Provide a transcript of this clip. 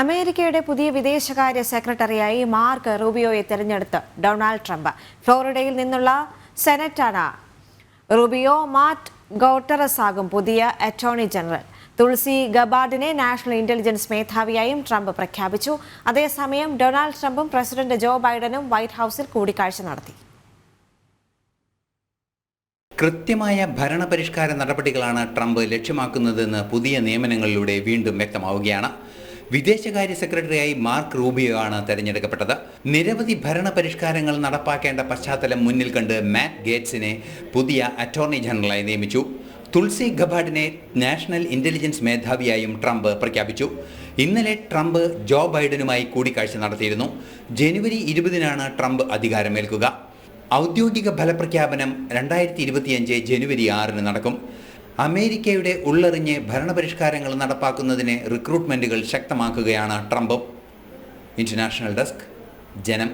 അമേരിക്കയുടെ പുതിയ വിദേശകാര്യ സെക്രട്ടറിയായി മാർക്ക് റൂബിയോയെ തെരഞ്ഞെടുത്ത് ഡൊണാൾഡ് ട്രംപ്. ഫ്ലോറിഡയിൽ നിന്നുള്ള സെനറ്റാണ് റൂബിയോ. മാറ്റ് ഗോട്ടറസ് ആകും പുതിയ അറ്റോർണി ജനറൽ. തുൾസി ഗബാർഡിനെ നാഷണൽ ഇന്റലിജൻസ് മേധാവിയായും ട്രംപ് പ്രഖ്യാപിച്ചു. അതേസമയം ഡൊണാൾഡ് ട്രംപും പ്രസിഡന്റ് ജോ ബൈഡനും വൈറ്റ് ഹൌസിൽ കൂടിക്കാഴ്ച നടത്തി. കൃത്യമായ ഭരണപരിഷ്കാര നടപടികളാണ് ട്രംപ് ലക്ഷ്യമാക്കുന്നതെന്ന് പുതിയ നിയമനങ്ങളിലൂടെ വീണ്ടും വ്യക്തമാവുകയാണ്. വിദേശകാര്യ സെക്രട്ടറിയായി മാർക്ക് റൂബിയോ ആണ് തെരഞ്ഞെടുക്കപ്പെട്ടത്. നിരവധി ഭരണപരിഷ്കാരങ്ങൾ നടപ്പാക്കേണ്ട പശ്ചാത്തലം മുന്നിൽ കണ്ട് മാറ്റ് ഗേറ്റ്സിനെ പുതിയ അറ്റോർണി ജനറലായി നിയമിച്ചു. തുൾസി ഗബാർഡിനെ നാഷണൽ ഇന്റലിജൻസ് മേധാവിയായും ട്രംപ് പ്രഖ്യാപിച്ചു. ഇന്നലെ ട്രംപ് ജോ ബൈഡനുമായി കൂടിക്കാഴ്ച നടത്തിയിരുന്നു. ജനുവരി ഇരുപതിനാണ് ട്രംപ് അധികാരമേൽക്കുക. ഔദ്യോഗിക ഫലപ്രഖ്യാപനം രണ്ടായിരത്തി ഇരുപത്തിയഞ്ച് ജനുവരി ആറിന് നടക്കും. അമേരിക്കയുടെ ഉള്ളറിഞ്ഞ് ഭരണപരിഷ്കാരങ്ങൾ നടപ്പാക്കുന്നതിന് റിക്രൂട്ട്മെന്റുകൾ ശക്തമാക്കുകയാണ് ട്രംപ്. International desk Janam.